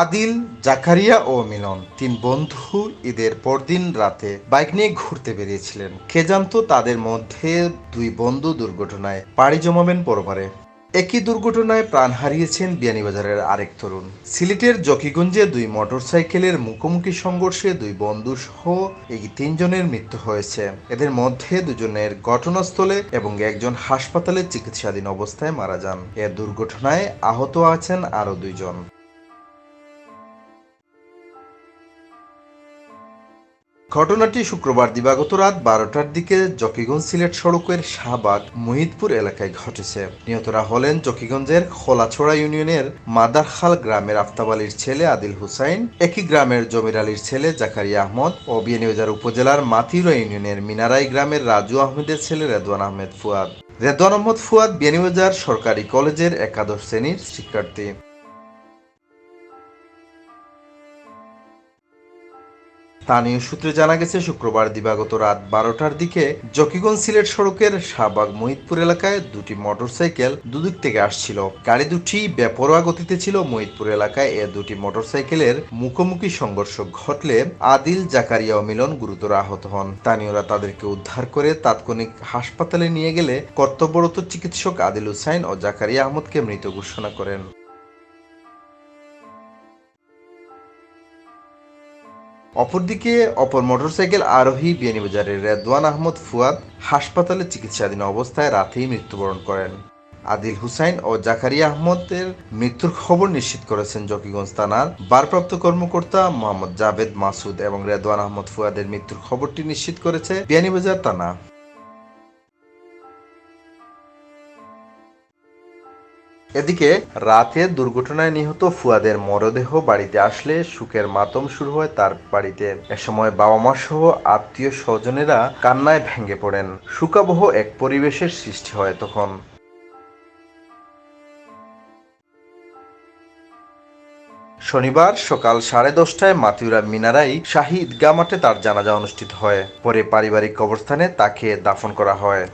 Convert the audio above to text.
আদিল, জাকারিয়া ও মিলন, তিন বন্ধু ঈদের পরদিন রাতে বাইক নিয়ে ঘুরতে বেরিয়েছিলেন। কে জানতো তাদের মধ্যে দুই বন্ধু দুর্ঘটনায় পাড়ি জমাবেন পরবারে একই দুর্ঘটনায় প্রাণ হারিয়েছেন বিয়ানীবাজারের আরেক তরুণ। সিলেটের জকিগঞ্জে দুই মোটরসাইকেলের মুখোমুখি সংঘর্ষে দুই বন্ধু সহ এই তিনজনের মৃত্যু হয়েছে। এদের মধ্যে দুজনের ঘটনাস্থলে এবং একজন হাসপাতালে চিকিৎসাধীন অবস্থায় মারা যান। এ দুর্ঘটনায় আহত আছেন আরও দুইজন। ঘটনাটি শুক্রবার দিবাগত রাত বারোটার দিকে জকিগঞ্জ সিলেট সড়কের শাহবাগ মহিদপুর এলাকায় ঘটেছে। নিহতরা হলেন জকিগঞ্জের খোলাছড়া ইউনিয়নের মাদারখাল গ্রামের আফতাব আলীর ছেলে আদিল হুসাইন, একই গ্রামের জমির আলীর ছেলে জাকারিয়া আহমদ ও বিয়ানীবাজার উপজেলার মাতিউরা ইউনিয়নের মিনারাই গ্রামের রাজু আহমেদের ছেলে রেদওয়ান আহমেদ ফুয়াদ। রেদওয়ান আহমদ ফুয়াদ বিয়ানীবাজার সরকারি কলেজের একাদশ শ্রেণির শিক্ষার্থী। স্থানীয় সূত্রে জানা গেছে, শুক্রবার দিবাগত রাত বারোটার দিকে জকিগঞ্জ সিলেট সড়কের শাহবাগ মহিদপুর এলাকায় দুটি মোটরসাইকেল দুদিক থেকে আসছিল। গাড়ি দুটি বেপরোয়া গতিতে ছিল। মহিদপুর এলাকায় এ দুটি মোটরসাইকেলের মুখোমুখি সংঘর্ষ ঘটলে আদিল, জাকারিয়া মিলন গুরুতর আহত হন। স্থানীয়রা তাদেরকে উদ্ধার করে তাৎক্ষণিক হাসপাতালে নিয়ে গেলে কর্তব্যরত চিকিৎসক আদিল হুসাইন ও জাকারিয়া আহমদকে মৃত ঘোষণা করেন। অপরদিকে অপর মোটরসাইকেল আরোহী বিয়ানীবাজারের রেদওয়ান আহমদ ফুয়াদ হাসপাতালে চিকিৎসাধীন অবস্থায় রাতেই মৃত্যুবরণ করেন। আদিল হুসাইন ও জাকারিয়া আহমদের মৃত্যুর খবর নিশ্চিত করেছেন জকিগঞ্জ থানার ভারপ্রাপ্ত কর্মকর্তা মোহাম্মদ জাভেদ মাসুদ এবং রেদওয়ান আহমদ ফুয়াদের মৃত্যুর খবরটি নিশ্চিত করেছে বিয়ানীবাজার থানা। এদিকে, রাতে দুর্ঘটনায় নিহত ফুয়াদের মরদেহ বাড়িতে আসলে সুখের মাতম শুরু হয় তার বাড়িতে। এ সময় বাবা মা সহ আত্মীয় স্বজনেরা কান্নায় ভেঙে পড়েন। সুখাবহ এক পরিবেশের সৃষ্টি হয় তখন। শনিবার সকাল সাড়ে দশটায় মাতিউরা মিনারাই শাহী ঈদগাহ মাঠে তার জানাজা অনুষ্ঠিত হয়। পরে পারিবারিক কবরস্থানে তাকে দাফন করা হয়।